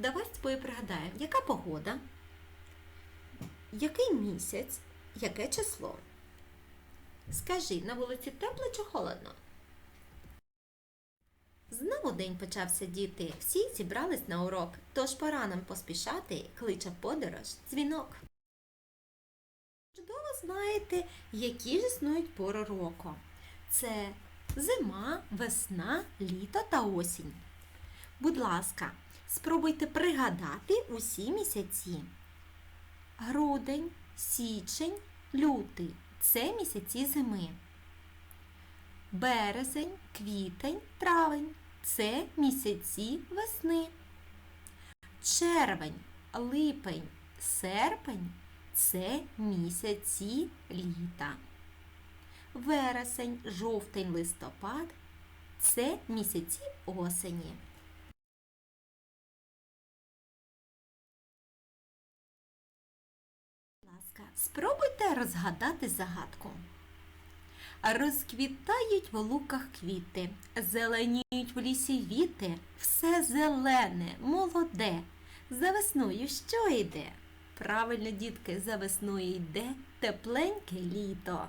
давай з тобою пригадаємо, яка погода, який місяць, яке число. Скажи, на вулиці тепло чи холодно? Знову день почався діти. Всі зібрались на урок, тож пора нам поспішати, кличе подорож дзвінок. Чудово знаєте, які ж існують пори року. Це зима, весна, літо та осінь. Будь ласка, спробуйте пригадати усі місяці. Грудень, січень, лютий це місяці зими. Березень, квітень, травень це місяці весни. Червень, липень, серпень це місяці літа. Вересень, жовтень, листопад це місяці осені. Спробуйте розгадати загадку. Розквітають в луках квіти, зеленіють в лісі віти, все зелене, молоде. За весною що йде? Правильно, дітки, за весною йде тепленьке літо.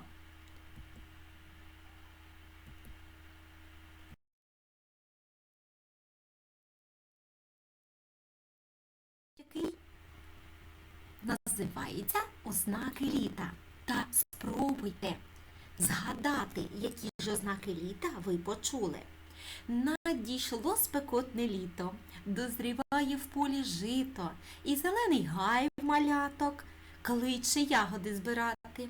Який називається ознаки літа. Та спробуйте згадати, які ж ознаки літа ви почули. Надійшло спекотне літо, дозріває в полі жито, і зелений гай маляток, кличе ягоди збирати.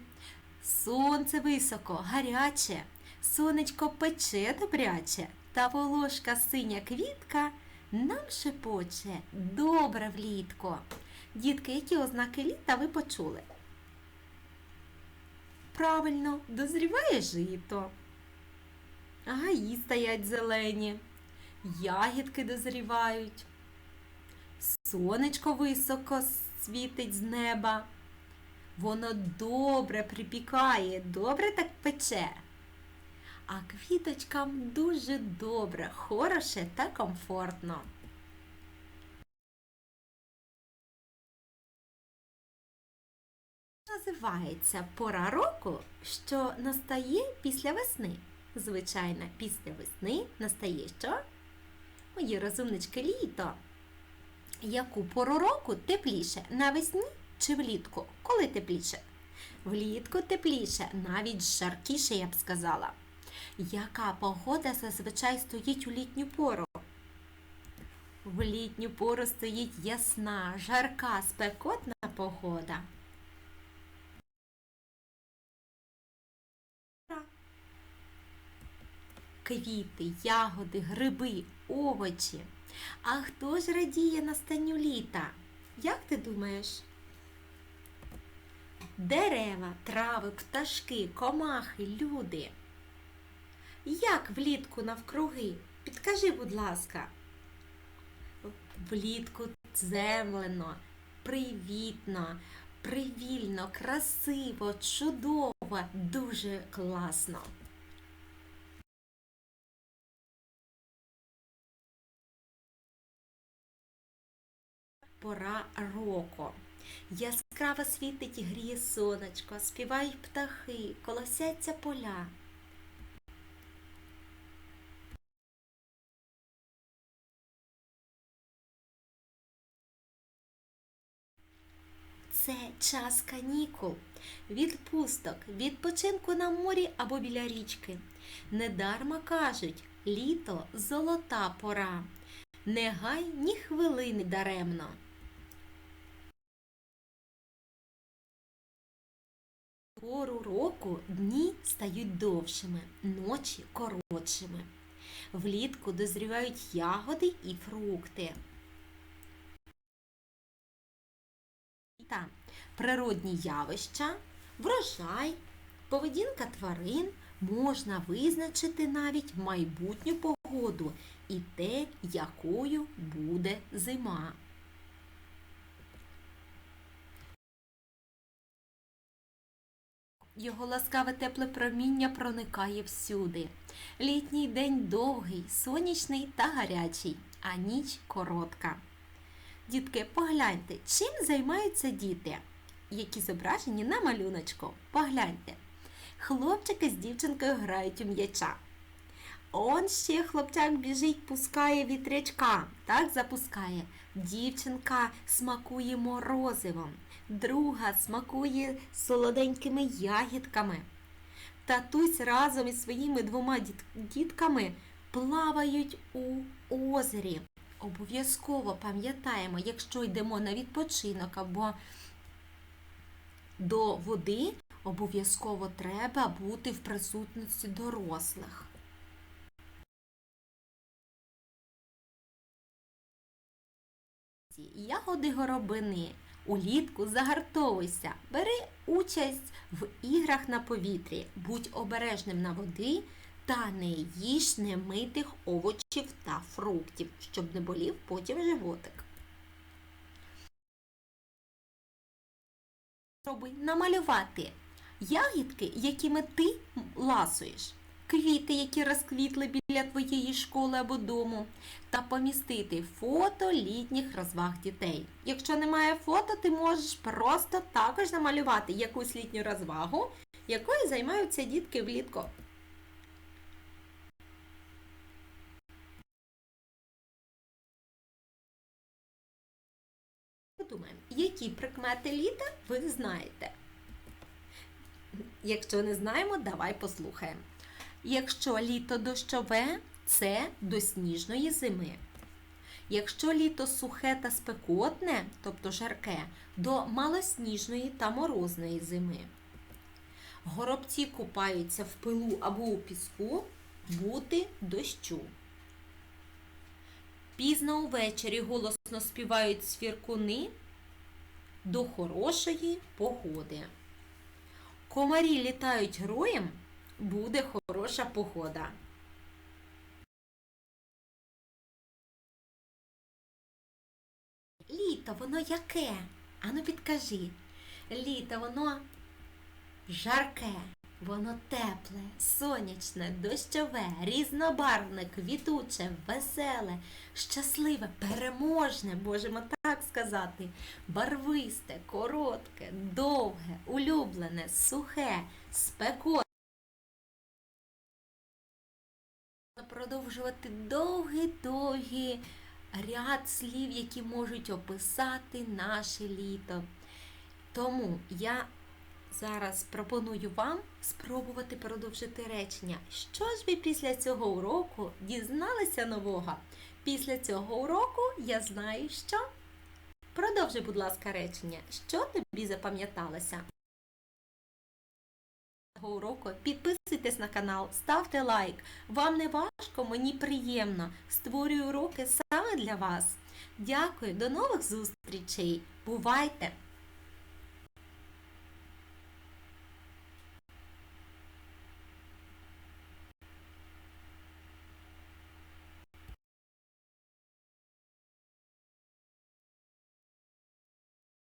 Сонце високо, гаряче, сонечко пече добряче, та волошка синя квітка нам шепоче добре влітко. Дітки, які ознаки літа ви почули? Правильно, дозріває жито. Гаї стоять зелені, ягідки дозрівають, сонечко високо світить з неба. Воно добре припікає, добре так пече. А квіточкам дуже добре, хороше та комфортно. Називається пора року, що настає після весни. Звичайно, після весни настає що? Мої розумнички літо. Яку пору року тепліше? Навесні чи влітку? Коли тепліше? Влітку тепліше, навіть жаркіше, я б сказала. Яка погода зазвичай стоїть у літню пору? В літню пору стоїть ясна, жарка, спекотна погода. Квіти, ягоди, гриби, овочі. А хто ж радіє настанню літа? Як ти думаєш? Дерева, трави, пташки, комахи, люди. Як влітку навкруги? Підкажи, будь ласка. Влітку землено, привітно, привільно, красиво, чудово, дуже класно. Пора року. Яскраво світить і гріє сонечко, співають птахи, колосяться поля. Це час канікул, відпусток, відпочинку на морі або біля річки. Недарма кажуть, літо золота пора. Не гай ні хвилини даремно. Пору року дні стають довшими, ночі коротшими. Влітку дозрівають ягоди і фрукти. Та природні явища, врожай, поведінка тварин можна визначити навіть майбутню погоду і те, якою буде зима. Його ласкаве тепле проміння проникає всюди. Літній день довгий, сонячний та гарячий, а ніч коротка. Дітки, погляньте, чим займаються діти, які зображені на малюночку. Погляньте. Хлопчики з дівчинкою грають у м'яча. Он ще хлопчак біжить, пускає вітрячка. Так запускає. Дівчинка смакує морозивом, друга смакує солоденькими ягідками. Татусь разом із своїми двома діт- дітками плавають у озері. Обов'язково пам'ятаємо, якщо йдемо на відпочинок або до води, обов'язково треба бути в присутності дорослих. Ягоди горобини. Улітку загартовуйся, бери участь в іграх на повітрі, будь обережним на води та не їж немитих овочів та фруктів, щоб не болів потім животик. Спробуй намалювати ягідки, якими ти ласуєш, квіти, які розквітли біля твоєї школи або дому, та помістити фото літніх розваг дітей. Якщо немає фото, ти можеш просто також намалювати якусь літню розвагу, якою займаються дітки влітку. Подумаємо, які прикмети літа ви знаєте? Якщо не знаємо, давай послухаємо. Якщо літо дощове, це до сніжної зими. Якщо літо сухе та спекотне, тобто жарке, до малосніжної та морозної зими. Горобці купаються в пилу або у піску, бути дощу. Пізно увечері голосно співають свіркуни до хорошої погоди. Комарі літають гроєм, буде хороша погода. Літо воно яке? Ану підкажи. Літо воно жарке, воно тепле, сонячне, дощове, різнобарвне, квітуче, веселе, щасливе, переможне, можемо так сказати, барвисте, коротке, довге, улюблене, сухе, спекотне. Продовжувати довгий-довгий ряд слів, які можуть описати наше літо. Тому я зараз пропоную вам спробувати продовжити речення. Що ж ви після цього уроку дізналися нового? Після цього уроку я знаю, що. Продовжуй, будь ласка, речення. Що тобі запам'яталося? Уроку підписуйтесь на канал, ставте лайк. Вам не важко, мені приємно. Створюю уроки саме для вас. Дякую, до нових зустрічей. Бувайте!